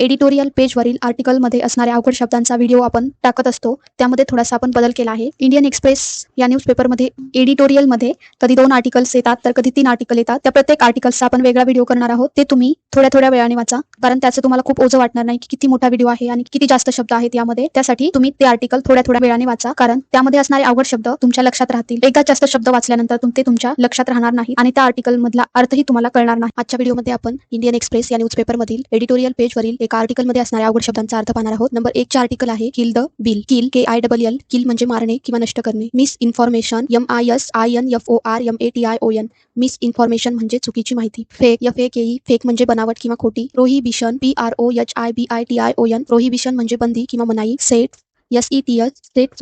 Editorial पेजवरील आर्टिकलमध्ये असणाऱ्या अवघड शब्दांचा व्हिडिओ आपण टाकत असतो. त्यामध्ये थोडासा आपण बदल केला आहे. इंडियन एक्सप्रेस या न्यूजपेपरमध्ये एडिटोरियलमध्ये कधी दोन आर्टिकल्स येतात तर कधी तीन आर्टिकल येतात. त्या प्रत्येक आर्टिकलचा आपण वेगळा व्हिडिओ करणार आहोत. ते तुम्ही थोड्या थोड्या वेळाने वाचा कारण त्याचं तुम्हाला खूप ओझं वाटणार नाही की किती मोठा व्हिडिओ आहे आणि किती जास्त शब्द आहेत यामध्ये. त्यासाठी तुम्ही ते आर्टिकल थोड्या थोड्या वेळाने वाचा कारण त्यामध्ये असणारे अवघड शब्द तुमच्या लक्षात राहतील. एकदा जास्त शब्द वाचल्यानंतर ते तुमच्या लक्षात राहणार नाही आणि त्या आर्टिकल मधला अर्थही तुम्हाला कळणार नाही. आजच्या व्हिडिओमध्ये आपण इंडियन एक्सप्रेस या न्यूजपेपर मधील एडिटोरियल पेजवरील एक आर्टिकलमध्ये असणाऱ्या अवघड शब्दांचा अर्थ पाहणार आहोत. नंबर एक चे आर्टिकल आहे kill the bill kill K I double L kill म्हणजे मारणे किंवा नष्ट करणे. Misinformation M I S I N F O R M A T I O N misinformation म्हणजे चुकीची माहिती. Fake F A K E fake म्हणजे बनावट किंवा खोटी. Prohibition P R O H I B I T I O N prohibition म्हणजे बंदी किंवा मनाई. सेट एस ई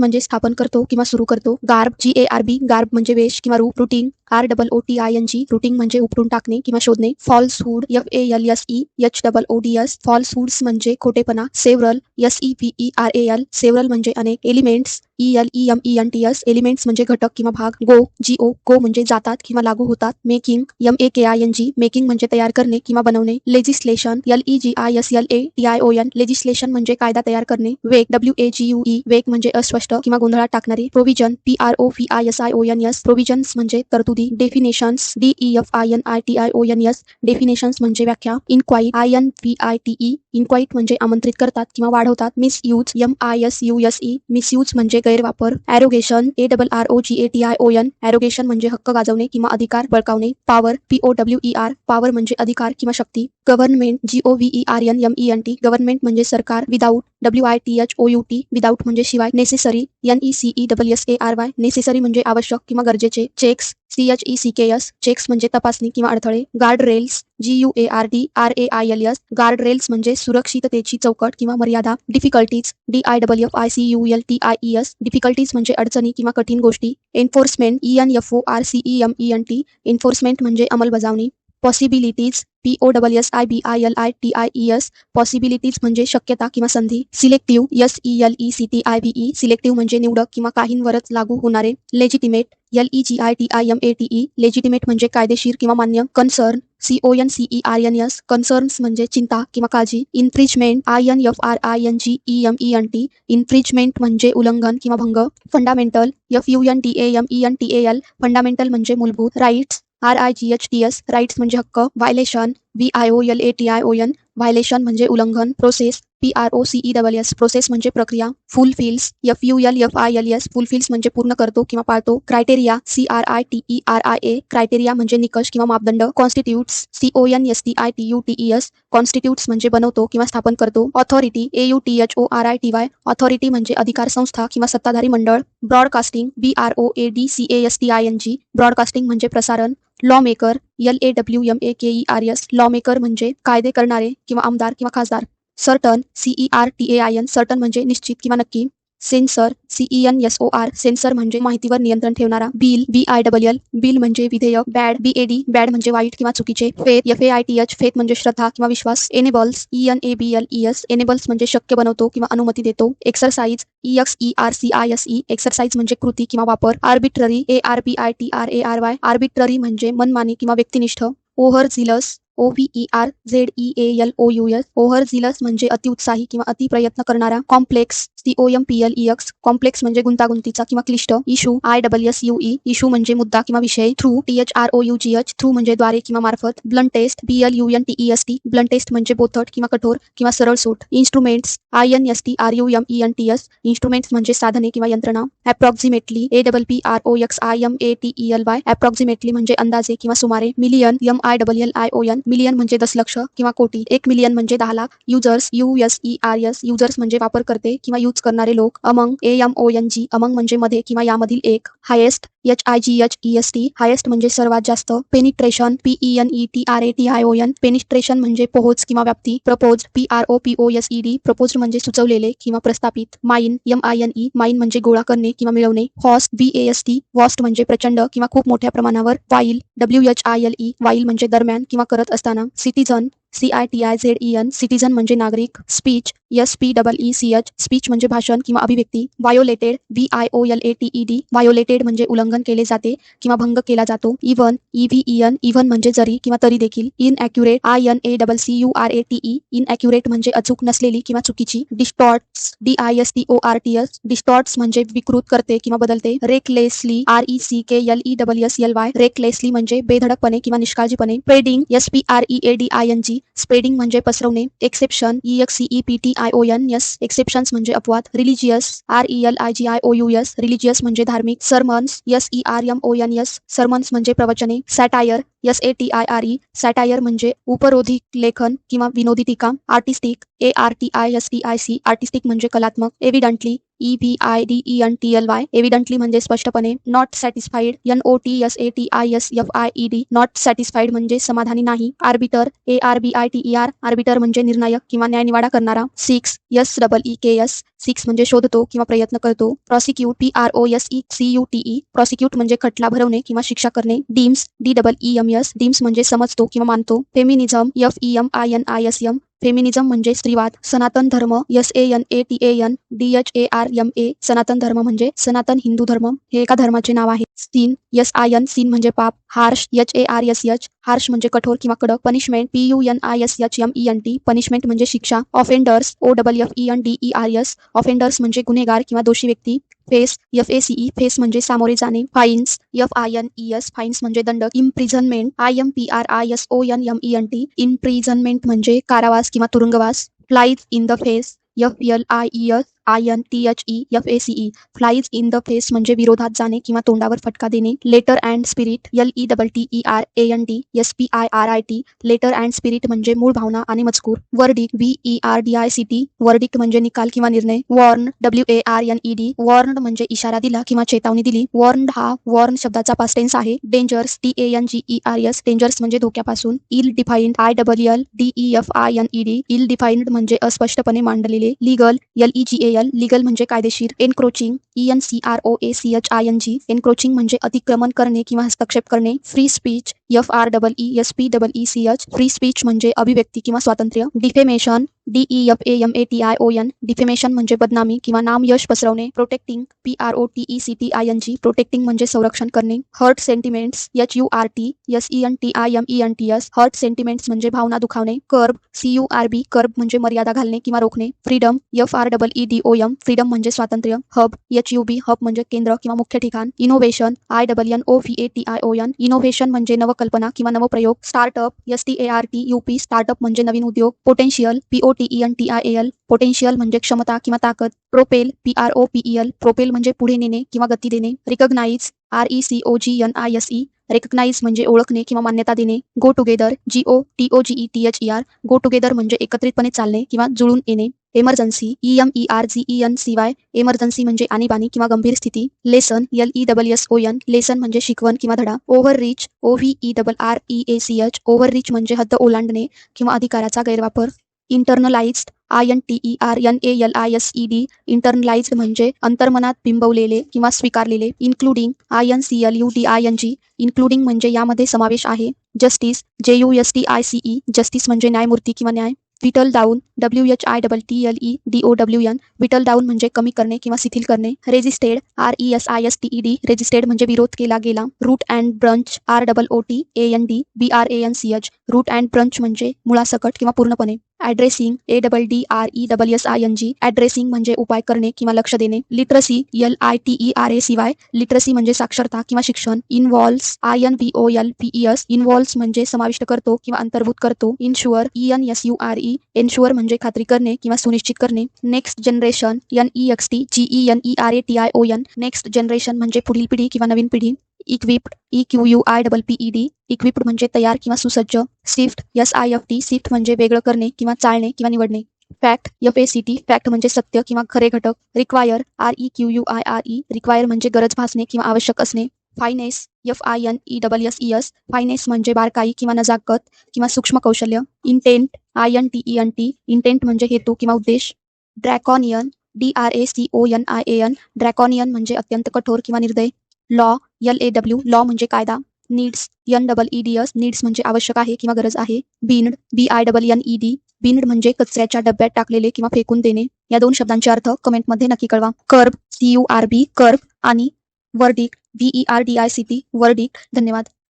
म्हणजे स्थापन करतो किंवा सुरू करतो. Garb G A R B garb म्हणजे वेश किंवा रूप rooting R double O T I N G rooting म्हणजे उपटून टाकणे किंवा शोधणे. Falsehood F A L S E H double O D S falsehoods म्हणजे खोटेपणा. Several S E E R A L several म्हणजे अनेक. Elements E L E M E N T S elements म्हणजे घटक किंवा भाग गो जी ओ गो म्हणजे जातात किंवा लागू होतात making M A K I N G making म्हणजे तयार करणे किंवा बनवणे legislation L E G I S L A T I O N legislation म्हणजे कायदा तयार करणे vague W A G U E vague म्हणजे अस्पष्ट किंवा गोंधळात टाकणारे provision P R O V I S I O N S provisions म्हणजे तरतुदी definitions D E F I N I T I O N S definitions म्हणजे व्याख्या inquiry I N V I T E invite म्हणजे आमंत्रित करतात किंवा वाढवतात. Misuse M I S U S E misuse म्हणजे गैरवापर. Arrogation A double R O G A T I O N arrogation म्हणजे हक्क गाजवणे किंवा अधिकार बळकावणे. Power P O W E R power म्हणजे अधिकार किंवा शक्ती. Government G O V E R N M E N T government म्हणजे सरकार without W I T H O U T without म्हणजे शिवाय necessary N E C E W S A R Y necessary म्हणजे आवश्यक किंवा गरजेचे checks C H E C K S checks म्हणजे तपासणी किंवा अडथळे guardrails G U A R D R A I L S guardrails म्हणजे सुरक्षिततेची चौकट किंवा मर्यादा difficulties D I W F I C U L T I E S difficulties म्हणजे अडचणी किंवा कठीण गोष्टी enforcement E N F O R C E M E N T enforcement म्हणजे अंमलबजावणी possibilities P O double S I B I L I T I E S possibilities म्हणजे शक्यता किंवा संधी selective S E L E C T I B E selective म्हणजे निवडक किंवा काहींवरच लागू होणारे legitimate L E G I T I M A T E legitimate म्हणजे कायदेशीर किंवा मान्य concern C O N C E R N S concerns म्हणजे चिंता किंवा काळजी infringement I N F R I N G E M E N T infringement म्हणजे उल्लंघन किंवा भंग fundamental F U N T A M E N T A L fundamental म्हणजे मूलभूत rights R I G H T S rights म्हणजे हक्क violation V I O L A T I O N violation म्हणजे उल्लंघन process P R O C E double S process म्हणजे प्रक्रिया fulfils F U L F I L S fulfils म्हणजे पूर्ण करतो किंवा पाळतो. Criteria C R I T E R I A criteria म्हणजे निकष किंवा मापदंड. Constitutes C O N S T I T U T E S constitutes म्हणजे बनवतो किंवा स्थापन करतो. Authority A U T H O R I T Y authority म्हणजे अधिकार संस्था किंवा सत्ताधारी मंडळ. Broadcasting B R O A D C A S T I N G broadcasting म्हणजे प्रसारण. Lawmaker L A W M A K E R S lawmaker म्हणजे कायदे करणारे किंवा आमदार किंवा खासदार. Certain C E R T A I N certain म्हणजे निश्चित किंवा नक्की. Censor C E N S O R censor म्हणजे माहितीवर नियंत्रण ठेवणारा. Bill B I W L bill म्हणजे विधेयक. Bad B A D bad म्हणजे वाईट किंवा चुकीचे. Faith F A I T H faith म्हणजे श्रद्धा किंवा विश्वास. Enables E N A B L E S enables म्हणजे शक्य बनवतो किंवा अनुमती देतो. Exercise E X E R C I S E exercise म्हणजे कृती किंवा वापर. Arbitrary A R B I T R A R Y arbitrary म्हणजे मनमानी किंवा व्यक्तिनिष्ठ. Overzealous O V E R Z E A L O U S overzealous म्हणजे अतिउत्साही किंवा अति प्रयत्न करणारा complex C O M P L E X complex म्हणजे गुंतागुंतीचा किंवा क्लिष्ट issue I double S U E issue म्हणजे मुद्दा किंवा विषय through T H R O U G H through म्हणजे द्वारे किंवा मार्फत blunt test B L U N T E S T blunt test म्हणजे बोथट किंवा कठोर किंवा सरळ सूट instruments I N S T R U M E N T S instruments म्हणजे साधने किंवा यंत्रणा approximately A double P R O X I M A T E L Y approximately म्हणजे अंदाजे किंवा सुमारे million M I double L I O N million म्हणजे दशलक्ष किंवा कोटी एक मिलियन म्हणजे दहा lakh users U S E R S users म्हणजे वापरकर्ते किंवा यूज करणारे लोक among A M O N G among म्हणजे मध्ये किंवा यामधील एक highest H I G H E S T highest म्हणजे सर्वात जास्त penetration P E N E T R A T I O N penetration म्हणजे पोहोच किंवा व्याप्ती propose P R O P O S E D propose म्हणजे सुचवलेले किंवा प्रस्थापित mine M I N E mine म्हणजे गोळा करणे किंवा मिळवणे vast B A S T vast म्हणजे प्रचंड किंवा खूप मोठ्या प्रमाणावर while W H I L E while म्हणजे दरम्यान किंवा करत असताना citizen C I T I Z E N citizen म्हणजे नागरिक speech S P double E C H speech म्हणजे भाषण किंवा अभिव्यक्ती violated V I O L A T E D violated म्हणजे उल्लंघन केले जाते किंवा भंग केला जातो. Even E V E N even म्हणजे जरी किंवा तरी देखील inaccurate I N A double C U R A T E inaccurate म्हणजे अचूक नसलेली किंवा चुकीची. Distorts D I S T O R T S distorts म्हणजे विकृत करते किंवा बदलते. Recklessly R E C K L E double S L Y recklessly म्हणजे बेधडकपणे किंवा निष्काळजीपणे. Spreading S P R E A D I N G spreading म्हणजे पसरवणे. Exception E X E P T I O N S exceptions म्हणजे अपवाद. Religious R E L I G I O U S religious म्हणजे धार्मिक. Sermons S E R M O N S sermons म्हणजे प्रवचने. Satire S A T I R E satire म्हणजे उपरोधिक लेखन किंवा विनोदी टीका. Artistic A R T I S T I C artistic म्हणजे कलात्मक evidently E V I D E N T L Y evidently म्हणजे स्पष्टपणे not satisfied N O T S A T I S F I E D not satisfied म्हणजे समाधानी नाही arbiter A R B I T E R arbiter म्हणजे निर्णायक किंवा न्यायनिवाडा करणारा seeks S double E K S seeks म्हणजे शोधतो किंवा प्रयत्न करतो prosecute P R O S E C U T E prosecute म्हणजे खटला भरवणे किंवा शिक्षा करणे deems D double E M S deems म्हणजे समजतो किंवा मानतो feminism F E M I N I S M feminism म्हणजे स्त्रीवाद Sanatan Dharma S A N A T A N D H A R M A Sanatan Dharma म्हणजे सनातन हिंदू धर्म हे एका धर्माचे नाव आहे. Sin S I N sin म्हणजे पाप. Harsh H A R S H harsh म्हणजे कठोर किंवा कडक punishment P U N I S H M E N T punishment म्हणजे शिक्षा offenders O double F E N D E R S offenders म्हणजे गुन्हेगार किंवा दोषी व्यक्ती face F A C E face म्हणजे सामोरे जाणे fines F I N E S fines म्हणजे दंड imprisonment I M P R I S O N M E N T imprisonment म्हणजे कारावास किंवा तुरुंगवास flies in the face F L I E S I N T H E F A C E flies in the face म्हणजे विरोधात जाणे किंवा तोंडावर फटका देणे. Letter and spirit L E double T E R A N D S P I R I T letter and spirit म्हणजे मूळ भावना आणि मजकूर. Verdict V E R D I C T verdict म्हणजे निकाल किंवा निर्णय. Warn W A R N E D warn म्हणजे इशारा दिला किंवा चेतावणी दिली. वॉर्न हा वॉर्न शब्दाचा पास्टेन्स आहे. Dangers T A N G E R S dangers म्हणजे धोक्यापासून. Ill defined I double L D E F I N E D ill defined म्हणजे अस्पष्टपणे मांडलेले. Legal L E G A L legal म्हणजे कायदेशीर encroaching E N C R O A C H I N G encroaching म्हणजे अतिक्रमण करणे किंवा हस्तक्षेप करणे free speech F R double E S P double E C H free speech म्हणजे अभिव्यक्ती किंवा स्वातंत्र्य defamation D E F A M A T I O N defamation म्हणजे बदनामी किंवा नाम यश पसरवणे protecting P R O T E C T I N G protecting म्हणजे संरक्षण करणे hurt sentiments H U R T S E N T I M E N T S hurt sentiments म्हणजे भावना दुखावणे curb C U R B curb म्हणजे मर्यादा घालणे किंवा रोखणे freedom F R double E D O M freedom म्हणजे स्वातंत्र्य hub H U B hub म्हणजे केंद्र किंवा मुख्य ठिकाण innovation I double N O V A T I O N innovation म्हणजे नवकल्पना किंवा नवप्रयोग startup S T A R T U P startup म्हणजे नवीन उद्योग potential P O T E T N T I L potential म्हणजे क्षमता किंवा ताकद propel P R O P L propel म्हणजे पुढे नेणे किंवा गती देणे recognise R E C O G N I S E recognise म्हणजे ओळखणे किंवा मान्यता देणे go together G O T O G E T H E R go together म्हणजे एकत्रितपणे चालणे किंवा जुळून येणे emergency E M E R G E N C Y emergency म्हणजे आणीबाणी किंवा गंभीर स्थिती lesson L E double S O N lesson म्हणजे शिकवण किंवा धडा over reach O V E double R E A C H over reach म्हणजे हद्द ओलांडणे किंवा अधिकाराचा गैरवापर internalised I N T E R N A L I S E D internalised म्हणजे अंतर्मनात बिंबवलेले किंवा स्वीकारलेले including I N C L U D I N G including म्हणजे यामध्ये समावेश आहे. Justice J U S T I C E justice म्हणजे न्यायमूर्ती किंवा न्याय. Whittle down W H I double T L E D O W N whittle down म्हणजे कमी करणे किंवा शिथिल करणे resisted R E S I S T E D resisted म्हणजे विरोध केला गेला root and branch R double O T A N D B R A N C H root and branch म्हणजे मुळासकट किंवा पूर्णपणे addressing A double D R E double S I N G addressing म्हणजे उपाय करणे किंवा लक्ष देणे literacy L I T E R A C Y literacy म्हणजे साक्षरता किंवा शिक्षण involves I N V O L P E S involves म्हणजे समाविष्ट करतो किंवा अंतर्भूत करतो ensure E N S U R E E, ensure म्हणजे खात्री करणे किंवा सुनिश्चित करणे. Next generation N E X T G E N E R A T I O N next generation म्हणजे पुढील पिढी किंवा नवीन पिढी. Equipped E Q U I double P E D equipped म्हणजे तयार किंवा सुसज्ज. Swift S I F T swift म्हणजे वेगळं करणे किंवा चालणे किंवा निवडणे. Fact F A C T fact म्हणजे सत्य किंवा खरे घटक. Require R E Q U I R E require म्हणजे गरज भासणे किंवा आवश्यक असणे. Finesse F I N E double S E S finesse म्हणजे बारकाई किंवा नजाकत किंवा सूक्ष्म कौशल्य intent I N T E N T intent म्हणजे हेतू किंवा उद्देश. Draconian D R A C O N I A N draconian म्हणजे अत्यंत कठोर किंवा निर्दय. Law L A W law म्हणजे कायदा. Needs N double E D S needs म्हणजे आवश्यक आहे किंवा गरज आहे. Binned B I double N E D binned म्हणजे कचऱ्याच्या डब्यात टाकलेले किंवा फेकून देणे. या दोन शब्दांचे अर्थ कमेंटमध्ये नक्की कळवा. Curb C U R B curb आणि verdict V E R D I C T verdict धन्यवाद.